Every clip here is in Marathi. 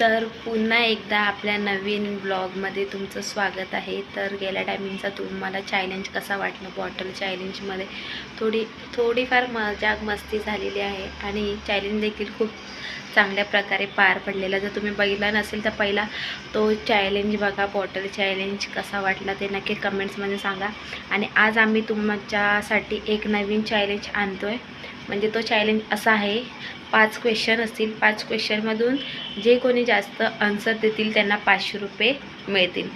तर पुन्हा एकदा आपल्या नवीन ब्लॉगमध्ये तुमचं स्वागत आहे. तर गेल्या टायमिंगचा तुम्हाला चॅलेंज कसा वाटलं? बॉटल चॅलेंजमध्ये थोडी थोडीफार मजाक मस्ती झालेली आहे आणि चॅलेंज देखील खूप चांगल्या प्रकारे पार पडलेला. जर तुम्ही बघितला नसेल तर पहिला तो चॅलेंज बघा बॉटल चॅलेंज कसा वाटला ते नक्की कमेंट्समध्ये सांगा. आणि आज आम्ही तुमच्यासाठी एक नवीन चॅलेंज आणतो आहे म्हणजे तो चॅलेंज असा आहे पाच क्वेश्चन असतील पाच क्वेश्चनमधून जे कोणी जास्त आन्सर देतील त्यांना पाचशे रुपये मिळतील.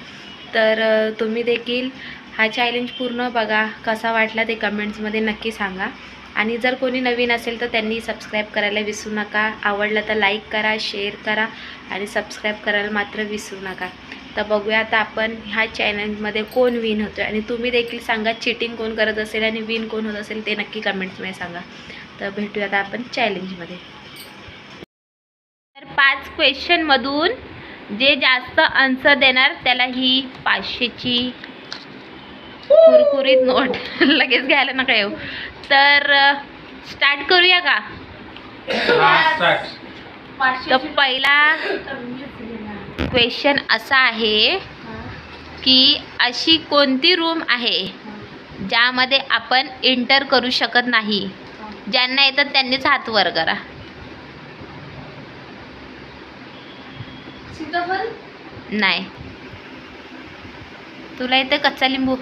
तर तुम्ही देखील हा चॅलेंज पूर्ण बघा कसा वाटला ते कमेंट्समध्ये नक्की सांगा. आणि जर कोणी नवीन असेल तर त्यांनी सबस्क्राईब करायला विसरू नका. आवडलं तर लाईक करा शेअर करा आणि सबस्क्राईब करायला मात्र विसरू नका. तर बघूया आता आपण ह्या चॅलेंजमध्ये कोण विन होतो आणि तुम्ही देखील सांगा चिटिंग कोण करत असेल आणि विन कोण होत असेल ते नक्की कमेंट्समध्ये सांगा. तर भेटूया आता आपण चॅलेंजमध्ये तर पाच क्वेश्चनमधून जे जास्त आन्सर देणार त्याला ही पाचशेची कुरकुरीत नोट. लगेच घ्यायला नका येऊ. तर स्टार्ट करूया का. तर पहिला क्वेश्चन असा आहे की अशी कोणती रूम आहे ज्यामध्ये आपण एंटर करू शकत नाही? ज्यांना येतात त्यांनीच हात वर करा. नाही. तुला येतं कच्चा लिंबू?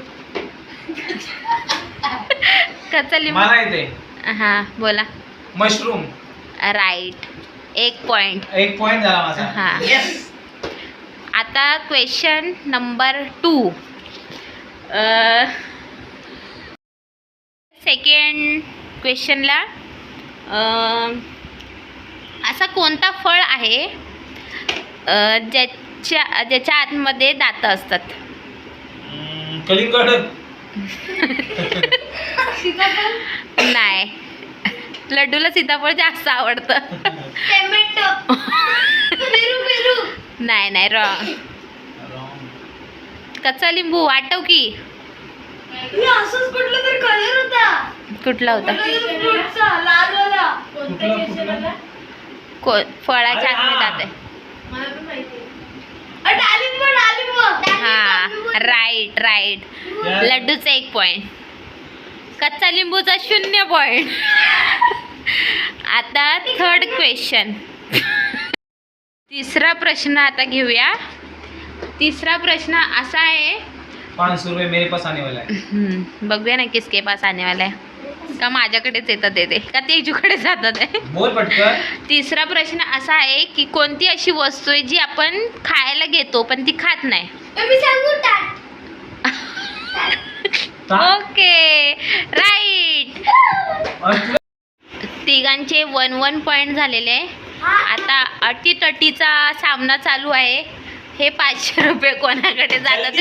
कच्चा लिंबू? मला येते हां बोला. मशरूम. राईट. एक पॉईंट एक पॉइंट झाला माझा. हा. येस आता क्वेश्चन नंबर टू. सेकंड क्वेश्चनला असा कोणता फळ आहे ज्याच्या ज्याच्या आतमध्ये दातं असतात? कलिंगड. नाही. लड्डूला सीताफळ जास्त आवडतं. नाही नाही रॉंग. कच्चा लिंबू आठव की? कुठला होता. फळाच्या आतमध्ये हा. दात आहे. हा राईट राईट. लड्डूचा एक पॉइंट कच्चा लिंबूचा शून्य पॉइंट आता थर्ड क्वेश्चन तिसरा प्रश्न आता घेऊया. तिसरा प्रश्न असा आहे पाच सौ रुपये मेरे पास आने वाला है हम्म, बघूया ना किसके पास आने वाला है का माझ्याकडेच येतात ते ते. का तेजूकडे जातात आहे बोल पटकन. तिसरा प्रश्न असा आहे की कोणती अशी वस्तू आहे जी आपण खायला घेतो पण ती खात नाही? ता- ओके. राईट. अरे तुला- तिघांचे वन वन पॉईंट झालेले आहे. आता अटीतटीचा सामना चालू आहे. हे पाचशे रुपये कोणाकडे जातात?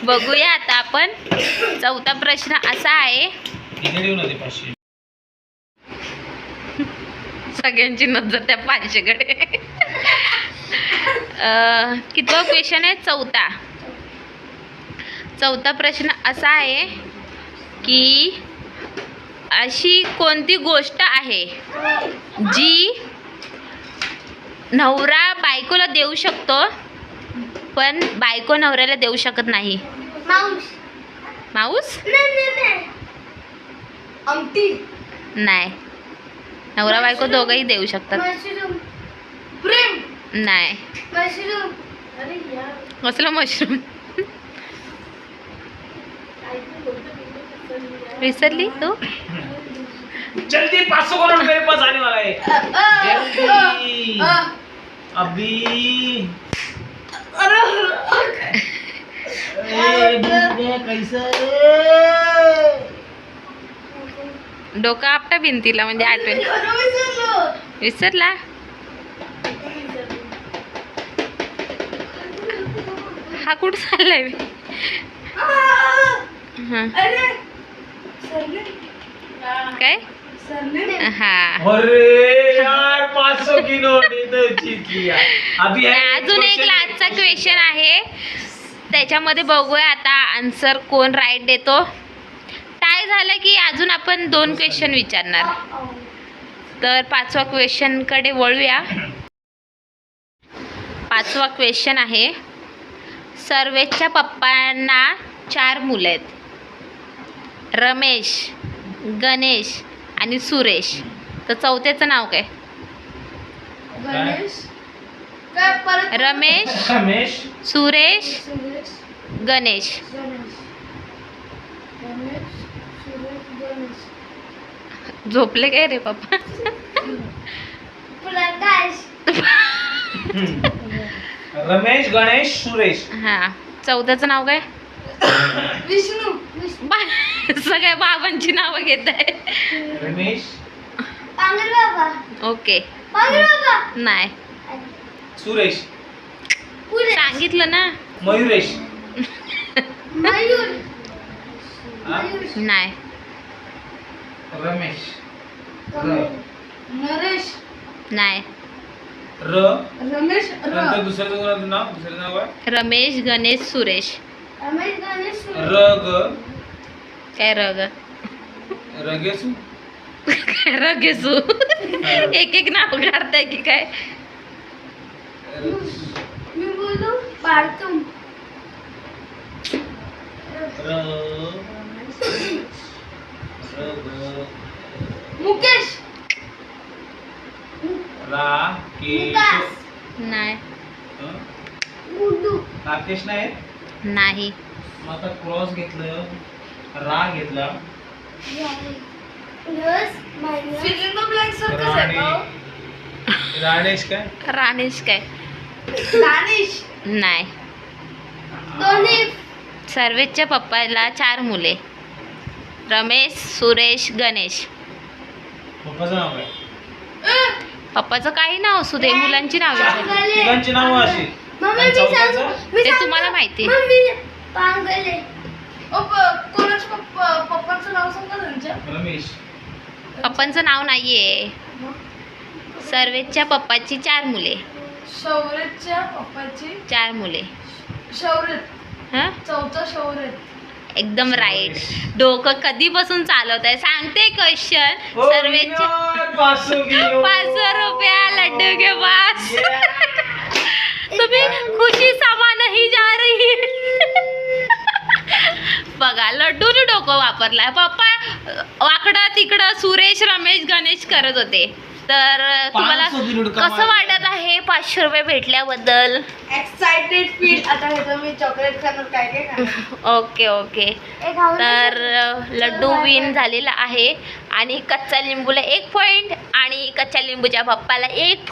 बघूया आता आपण. चौथा प्रश्न असा आहे. सगळ्यांची नजर त्या पाचशेकडे. कितवा क्वेश्चन आहे? चौथा. चौथा प्रश्न असा आहे की अशी कोणती गोष्ट आहे जी नवरा बायकोला देऊ शकतो पण बायको नवऱ्याला देऊ शकत नाही. माऊस. नाही नवरा बायको दोघंही देऊ शकतात. प्रेम. नाही. मशरूम अरे यार. कसलं मशरूम विसरली तू? जल्दी पाँच सौ करोड़ मेरे पास आने वाला है. जल्दी. अभी. डोका आपटा भिंतीला म्हणजे आठवेल. विसरला. हा कुठं चाललाय? हां. काय? हा. किया अजून एक लास्टचा क्वेश्चन आहे. त्याच्यामध्ये बघूया आता आन्सर कोण राईट देतो. टाय झालं की अजून आपण दोन क्वेश्चन विचारणार. तर पाचवा क्वेश्चनकडे वळूया. पाचवा क्वेश्चन आहे सर्वेच्या पप्पांना चार मुलं आहेत. रमेश गणेश आणि सुरेश. तर चौथ्याचं नाव काय? गणेश. काय परत रमेश. रमेश. सुरेश. गणेश. गणेश. रमेश सुरेश गणेश. झोपले काय रे पप्पा रमेश गणेश सुरेश. हां. चौथ्याचं नाव काय? विष्णू सगळ्या बाबांची नावं घेत आहे. रमेश. पांगल बाबा. ओके. नाही. सुरेश. सांगितलं ना. मयुरेश. मयूर. हा? मयूर. नाही. रमेश. नरेश. नाही. र. रमेश दुसऱ्याचं नाव दुसरं नाव आहे? रमेश गणेश सुरेश. रमेश गणेश सुरेश र ग काय रग? रगेसू. काय रगेसू? एक एक नाव काढताय की काय? मी बोलू मुकेश. रा विकास नाही राकेश नाही? नाही. मग आता क्रॉस घेतलं रा घेतला. राणे? राणेश काय? राणेश काय? दानिश नाही. दोन्ही. सर्वेच्या पप्पाला चार मुले. रमेश सुरेश गणेश. पप्पाचं नाव काय? पप्पाचं काही नाव असू दे मुलांची नाव पांगले. तिघांची नावं अशी. आणि चौथ्याचं? ते. तुम्हाला माहिती. पांगले पप्पांचं नाव सांगा त्यांच्या रमेश. पप्पांचं नाव नाहीये. सर्वेच्या पप्पाची चार मुले. शौर्यच्या पप्पाची चार मुले. शौर्य हां? चौथा शौर्य. एकदम राईट डोकं कधीपासून चालवत आहे सांगते क्वेश्चन हो, सर्वेच्या वासुदेव. पाचशे रुपया लड्डू के पास Yeah. तुम्ही खुशी सामा नाही जा रही बघा लड्डूने डोकं वापरलाय. पप्पा वाकडं तिकडं सुरेश रमेश गणेश करत होते. तर तुम्हाला कसं. वाटत आहे पाचशे रुपये भेटल्याबद्दल? एक्साइटेड फील आता ह्याचं मी चॉकलेट खाणार काय काय ओके ओके. तर लड्डू विन झालेला आहे. आणि कच्च्या लिंबूला एक पॉईंट आणि कच्च्या लिंबूच्या पप्पाला एक